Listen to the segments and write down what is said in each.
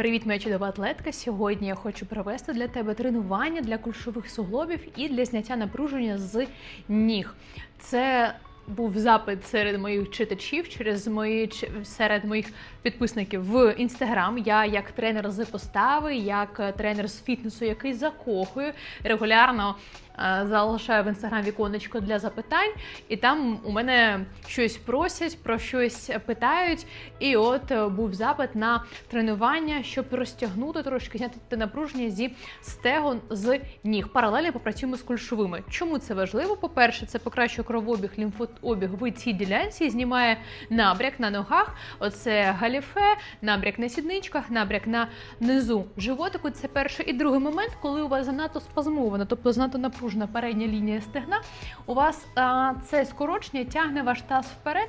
Привіт, моя чудова атлетка. Сьогодні я хочу провести для тебе тренування для кульшових суглобів і для зняття напруження з ніг. Це був запит серед моїх читачів через мої серед моїх підписників в інстаграм. Я як тренер з постави, як е, тренер з фітнесу, який закохує, регулярно залишаю в інстаграм віконечко для запитань, і там у мене щось просять, про щось питають. І от е, був запит на тренування, щоб розтягнути трошки, зняти напруження зі стегон з ніг. Паралельно попрацюємо з кульшовими. Чому це важливо? По-перше, це покращує кровообіг, лімфообіг в цій ділянці, знімає набряк на ногах. Оце галіфе, набряк на сідничках, набряк на низу животику. Це перший і другий момент, коли у вас занадто спазмовано, тобто занадто напружена передня лінія стегна. У вас а, це скорочення тягне ваш таз вперед,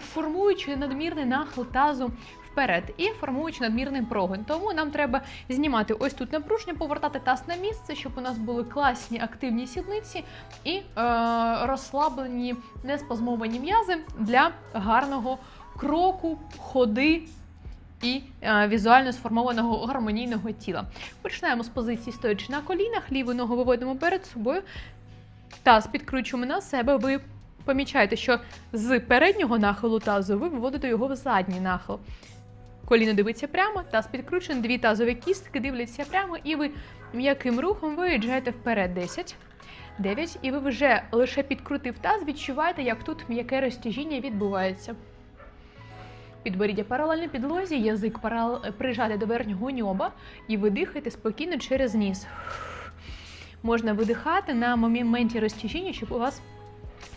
формуючи надмірний нахил тазу вперед і формуючи надмірний прогин. Тому нам треба знімати ось тут напруження, повертати таз на місце, щоб у нас були класні активні сідниці і е, розслаблені, неспазмовані м'язи для гарного кроку, ходи. І е, візуально сформованого гармонійного тіла. Починаємо з позиції стоячи на колінах, ліву ногу виводимо перед собою, таз підкручуємо на себе. Ви помічаєте, що з переднього нахилу тазу ви виводите його в задній нахил. Коліно дивиться прямо, таз підкручений, дві тазові кістки дивляться прямо, і ви м'яким рухом виїжджаєте вперед 10. 9. І ви вже лише підкрутив таз, відчуваєте, як тут м'яке розтяжіння відбувається. Підборіддя паралельно підлозі, язик парал... прижати до верхнього ньоба і видихайте спокійно через ніс. Можна видихати на моменті розтяжіння, щоб у вас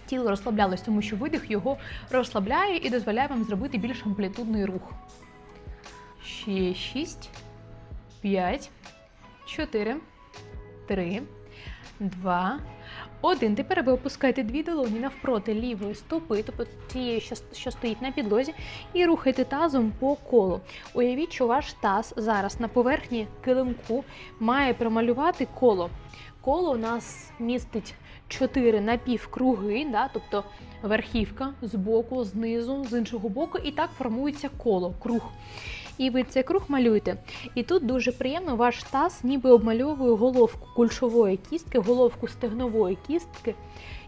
тіло розслаблялось, тому що видих його розслабляє і дозволяє вам зробити більш амплітудний рух. Ще 6, 5, 4, 3, 2, 1. Тепер ви опускаєте дві долоні навпроти лівої стопи, тобто тієї, що, стоїть на підлозі, і рухайте тазом по колу. Уявіть, що ваш таз зараз на поверхні килимку має промалювати коло. Коло у нас містить 4 напівкруги, да, тобто верхівка з боку, знизу, з іншого боку, і так формується коло, круг. І ви цей круг малюєте. І тут дуже приємно ваш таз ніби обмальовує головку кульшової кістки, головку стегнової кістки.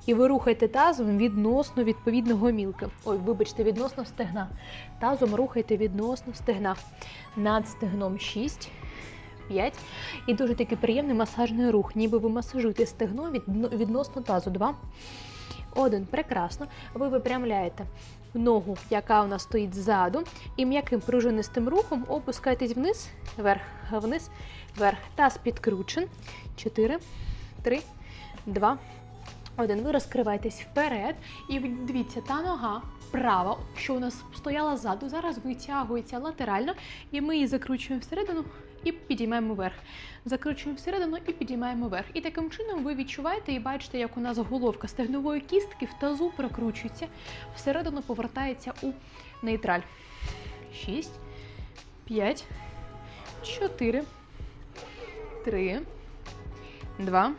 І ви рухаєте тазом відносно відповідного мілка. Ой, вибачте, відносно стегна. Тазом рухайте відносно стегна. Над стегном 6, 5. І дуже такий приємний масажний рух, ніби ви масажуєте стегно відносно тазу. 2. Один. Прекрасно. Ви випрямляєте ногу, яка у нас стоїть ззаду, і м'яким пружинистим рухом опускаєтесь вниз, вверх, вниз, вверх. Таз підкручен. 4, 3, 2, 1. Ви розкриваєтесь вперед. І дивіться, та нога права, що у нас стояла ззаду, зараз витягується латерально, і ми її закручуємо всередину і підіймаємо вверх. Закручуємо всередину і підіймаємо вверх. І таким чином ви відчуваєте і бачите, як у нас головка стегнової кістки в тазу прокручується, всередину повертається у нейтраль. 6, 5, 4, 3, 2,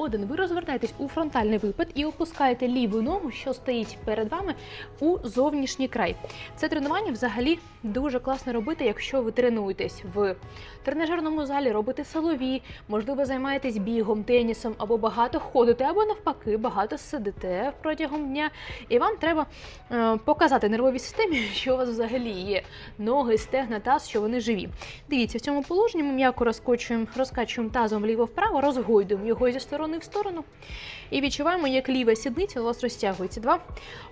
один. Ви розвертаєтесь у фронтальний випад і опускаєте ліву ногу, що стоїть перед вами, у зовнішній край. Це тренування взагалі дуже класно робити, якщо ви тренуєтесь в тренажерному залі, робите силові, можливо, займаєтесь бігом, тенісом, або багато ходите, або навпаки, багато сидите протягом дня. І вам треба е, показати нервовій системі, що у вас взагалі є ноги, стегна, таз, що вони живі. Дивіться, в цьому положенні ми м'яко розкочуємо, розкачуємо тазом вліво-вправо, розгойдуємо його зі сторони в сторону. І відчуваємо, як ліва сідниця у вас розтягується. Два,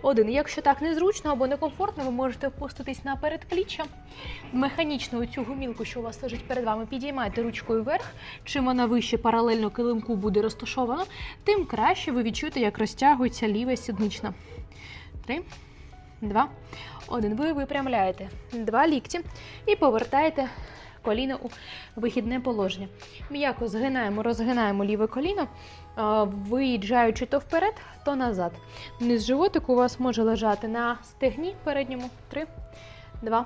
один. Якщо так незручно або некомфортно, ви можете опуститись на передпліччя. Механічно цю гумілку, що у вас лежить перед вами, підіймайте ручкою вверх. Чим вона вище паралельно килимку буде розташована, тим краще ви відчуєте, як розтягується ліва сіднична. Три, два, один. Ви випрямляєте два лікті і повертаєте коліно у вихідне положення. М'яко згинаємо, розгинаємо ліве коліно, виїжджаючи то вперед, то назад. Низ животику у вас може лежати на стегні передньому. Три, два,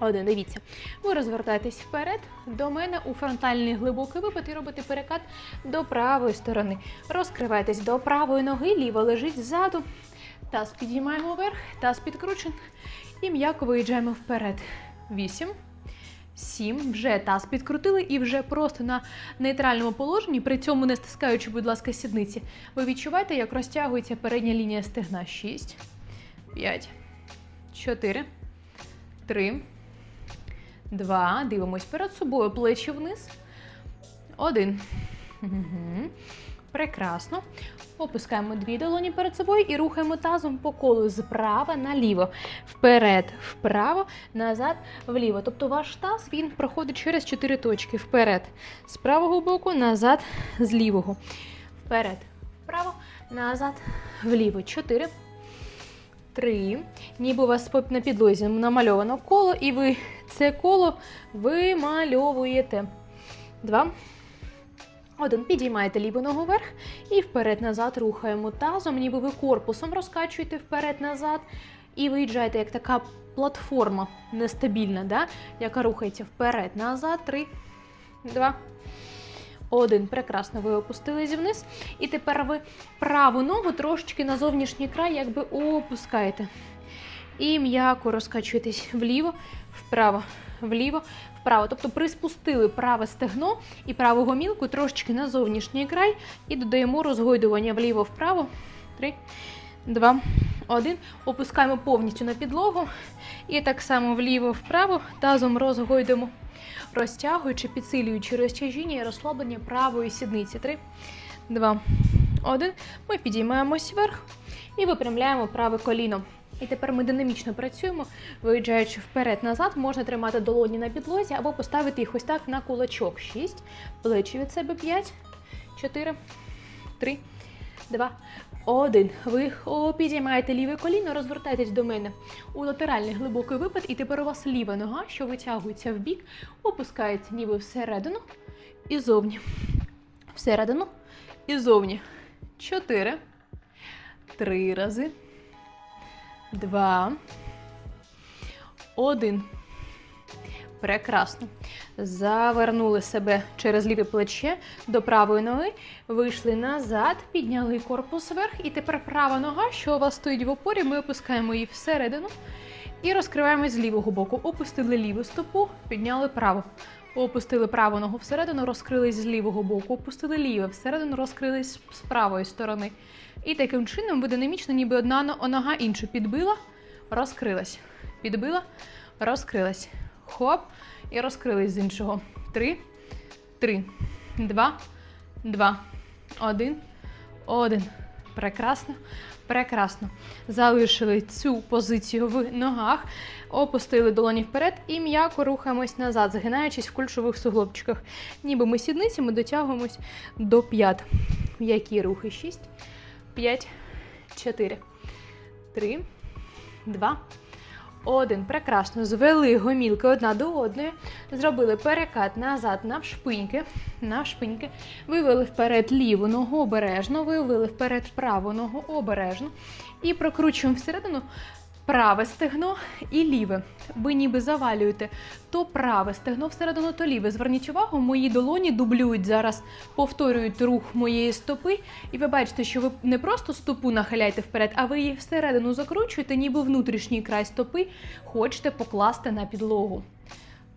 один. Дивіться. Ви розвертаєтесь вперед до мене у фронтальний глибокий випад і робите перекат до правої сторони. Розкривайтесь до правої ноги, ліва лежить ззаду. Таз підіймаємо вверх, таз підкручен і м'яко виїжджаємо вперед. 8, 7. Вже таз підкрутили і вже просто на нейтральному положенні, при цьому не стискаючи, будь ласка, сідниці. Ви відчуваєте, як розтягується передня лінія стегна. 6, 5, 4, 3, 2. Дивимось перед собою. Плечі вниз. Один. Угу. Прекрасно. Опускаємо дві долоні перед собою і рухаємо тазом по колу зправа наліво. Вперед, вправо, назад, вліво. Тобто ваш таз він проходить через чотири точки. Вперед, з правого боку, назад, з лівого. Вперед, вправо, назад, вліво. Чотири. Три. Ніби у вас на підлозі намальовано коло, і ви це коло вимальовуєте. Два. Один. Підіймаєте ліву ногу вверх і вперед-назад рухаємо тазом, ніби ви корпусом розкачуєте вперед-назад. І виїжджаєте як така платформа нестабільна, да? яка рухається вперед-назад. Три, два, один. Прекрасно. Ви опустились вниз. І тепер ви праву ногу трошечки на зовнішній край, якби опускаєте. І м'яко розкачуєтесь вліво, вправо, вліво, вправо. Тобто приспустили праве стегно і праву гомілку трошечки на зовнішній край і додаємо розгойдування вліво-вправо. Три, два, один. Опускаємо повністю на підлогу. І так само вліво-вправо, тазом розгойдемо, розтягуючи, підсилюючи розтяжіння і розслаблення правої сідниці. Три, два, один. Ми підіймаємось вверх і випрямляємо праве коліно. І тепер ми динамічно працюємо, виїжджаючи вперед-назад, можна тримати долоні на підлозі або поставити їх ось так на кулачок. 6, плечі від себе 5, 4, 3, 2, 1. Ви підіймаєте ліве коліно, розвертайтесь до мене у латеральний глибокий випад, і тепер у вас ліва нога, що витягується в бік, опускається ніби всередину і зовні. Всередину і зовні. 4, 3 рази. Два. Один. Прекрасно. Завернули себе через ліве плече до правої ноги. Вийшли назад, підняли корпус вверх. І тепер права нога, що у вас стоїть в опорі, ми опускаємо її всередину. І розкриваємо з лівого боку. Опустили ліву стопу, підняли праву. Опустили праву ногу всередину, розкрились з лівого боку. Опустили ліве всередину, розкрились з правої сторони. І таким чином ви динамічно, ніби одна нога іншу підбила, розкрилась. Підбила, розкрилась. Хоп. І розкрились з іншого. Три, три, два, два, один, один. Прекрасно. Прекрасно. Залишили цю позицію в ногах, опустили долоні вперед і м'яко рухаємось назад, згинаючись в кульшових суглобчиках. Ніби ми сідницями дотягуємось до п'ят. Які рухи? Шість, п'ять, чотири, три, два. Один. Прекрасно. Звели гомілки одна до одної. Зробили перекат назад навшпиньки. Навшпиньки. Вивели вперед ліву ногу обережно, вивели вперед праву ногу обережно. І прокручуємо всередину праве стегно і ліве. Ви ніби завалюєте то праве стегно всередину, то ліве. Зверніть увагу, мої долоні дублюють зараз, повторюють рух моєї стопи. І ви бачите, що ви не просто стопу нахиляєте вперед, а ви її всередину закручуєте, ніби внутрішній край стопи хочете покласти на підлогу.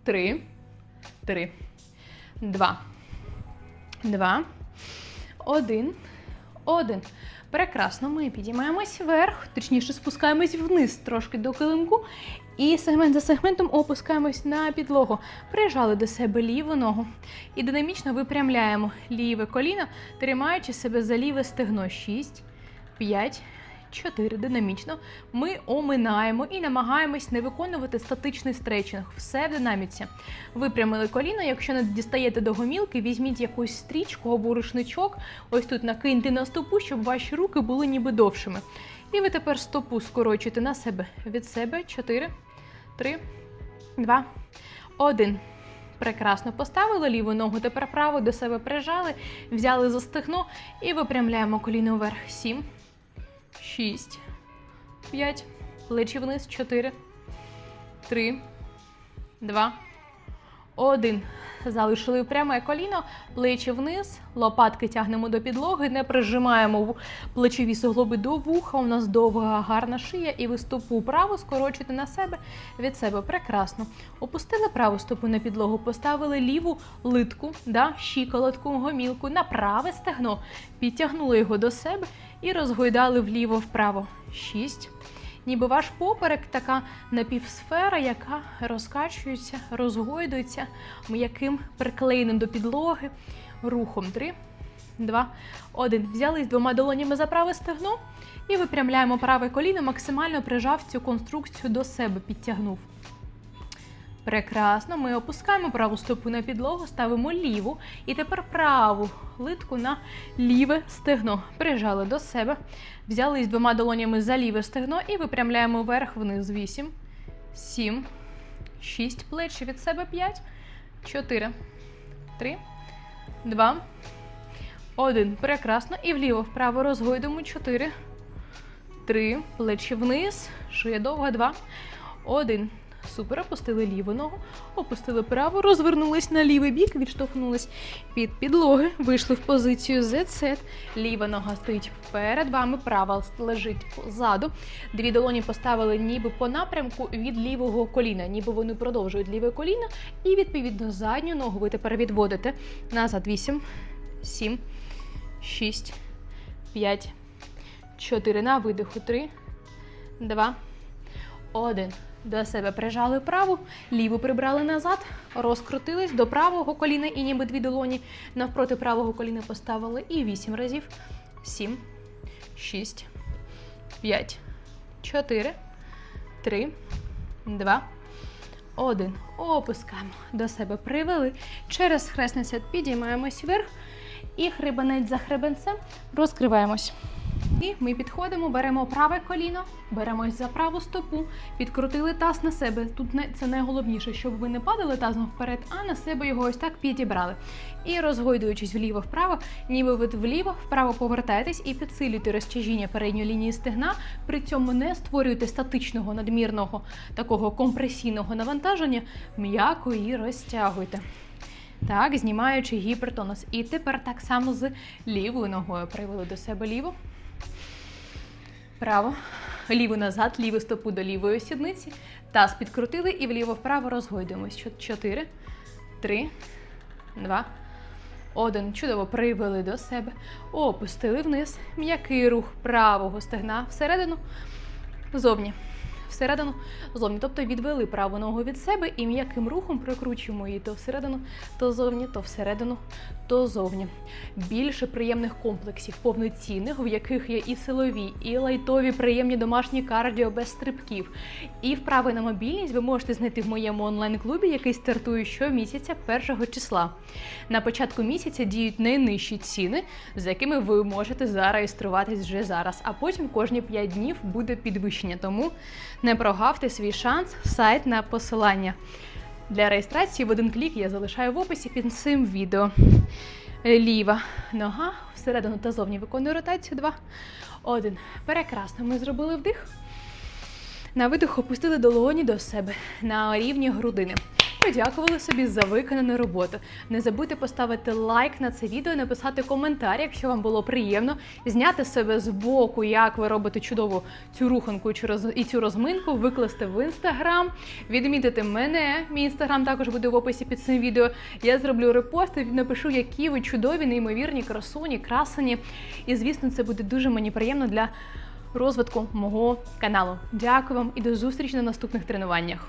Три. Три. Два. Два. Один. Один. Прекрасно, ми підіймаємось вверх, точніше спускаємось вниз трошки до килимку. І сегмент за сегментом опускаємось на підлогу. Прижали до себе ліву ногу. І динамічно випрямляємо ліве коліно, тримаючи себе за ліве стегно. 6, 5, 4. Динамічно. Ми оминаємо і намагаємось не виконувати статичний стретчинг. Все в динаміці. Випрямили коліно. Якщо не дістаєте до гомілки, візьміть якусь стрічку або рушничок. Ось тут накиньте на стопу, щоб ваші руки були ніби довшими. І ви тепер стопу скорочуєте на себе. Від себе 4, 3, 2, 1. Прекрасно поставили ліву ногу, тепер праву до себе прижали, взяли за стегно і випрямляємо коліно вверх. 7, 6, 5, плечі вниз, 4, 3, 2, Один. Залишили пряме коліно, плечі вниз, лопатки тягнемо до підлоги, не прижимаємо плечові суглоби до вуха. У нас довга гарна шия, і ви стопу праву скорочуєте на себе від себе. Прекрасно. Опустили праву стопу на підлогу, поставили ліву литку, да, щиколотку, гомілку на праве стегно, підтягнули його до себе і розгойдали вліво-вправо. Шість. Ніби ваш поперек така напівсфера, яка розкачується, розгойдується м'яким приклеєним до підлоги рухом. Три, два, один. Взялись двома долонями за праве стегно і випрямляємо праве коліно, максимально прижав цю конструкцію до себе, підтягнув. Прекрасно. Ми опускаємо праву стопу на підлогу, ставимо ліву. І тепер праву литку на ліве стегно. Прижали до себе. Взялись двома долонями за ліве стегно і випрямляємо вверх вниз. 8, 7, 6. Плечі від себе 5, 4, 3, 2, 1. Прекрасно. І вліво, вправо розгойдемо 4, 3. Плечі вниз. Шия довга. 2, 1. Супер, опустили ліву ногу, опустили праву, розвернулись на лівий бік, відштовхнулись під підлоги, вийшли в позицію Z. Ліва нога стоїть перед вами, права лежить позаду. Дві долоні поставили ніби по напрямку від лівого коліна, ніби вони продовжують ліве коліно. І відповідно задню ногу ви тепер відводите назад. 8, 7, 6, 5, 4. На видиху. 3, 2, 1. До себе прижали праву, ліву прибрали назад, розкрутились до правого коліна і ніби дві долоні навпроти правого коліна поставили. І вісім разів. Сім, шість, п'ять, чотири, три, два, один. Опускаємо. До себе привели. Через хресниця підіймаємось вверх. І хребенець за хребенцем розкриваємось. І ми підходимо, беремо праве коліно, беремось за праву стопу, підкрутили таз на себе. Тут не це найголовніше, щоб ви не падали тазом вперед, а на себе його ось так підібрали. І розгойдуючись вліво-вправо, ніби ви вліво, вправо повертаєтесь і підсилюєте розтяжіння передньої лінії стегна. При цьому не створюєте статичного надмірного такого компресійного навантаження, м'яко її розтягуйте. Так, знімаючи гіпертонус. І тепер так само з лівою ногою привели до себе ліву. Право. Ліву назад, ліву стопу до лівої сідниці. Таз підкрутили і вліво-вправо розгойдуємось. Чотири, три, два, один. Чудово привели до себе. Опустили вниз. М'який рух правого стегна всередину, зовні. Всередину, зовні. Тобто відвели праву ногу від себе і м'яким рухом прокручуємо її то всередину, то зовні, то всередину, то зовні. Більше приємних комплексів, повноцінних, в яких є і силові, і лайтові, приємні домашні кардіо без стрибків. І вправи на мобільність ви можете знайти в моєму онлайн-клубі, який стартує щомісяця 1 числа. На початку місяця діють найнижчі ціни, за якими ви можете зареєструватись вже зараз. А потім кожні 5 днів буде підвищення. Тому не прогавте свій шанс, сайт на посилання. Для реєстрації в один клік я залишаю в описі під цим відео. Ліва нога всередину та зовні виконує ротацію. Два. Один. Прекрасно. Ми зробили вдих. На видих опустили долоні до себе на рівні грудини. Подякували собі за виконану роботу. Не забудьте поставити лайк на це відео, написати коментар, якщо вам було приємно, зняти себе з боку, як ви робите чудову цю руханку і цю розминку, викласти в інстаграм, відмітити мене. Мій інстаграм також буде в описі під цим відео. Я зроблю репост і напишу, які ви чудові, неймовірні, красуні, красені. І звісно, це буде дуже мені приємно для розвитку мого каналу. Дякую вам і до зустрічі на наступних тренуваннях.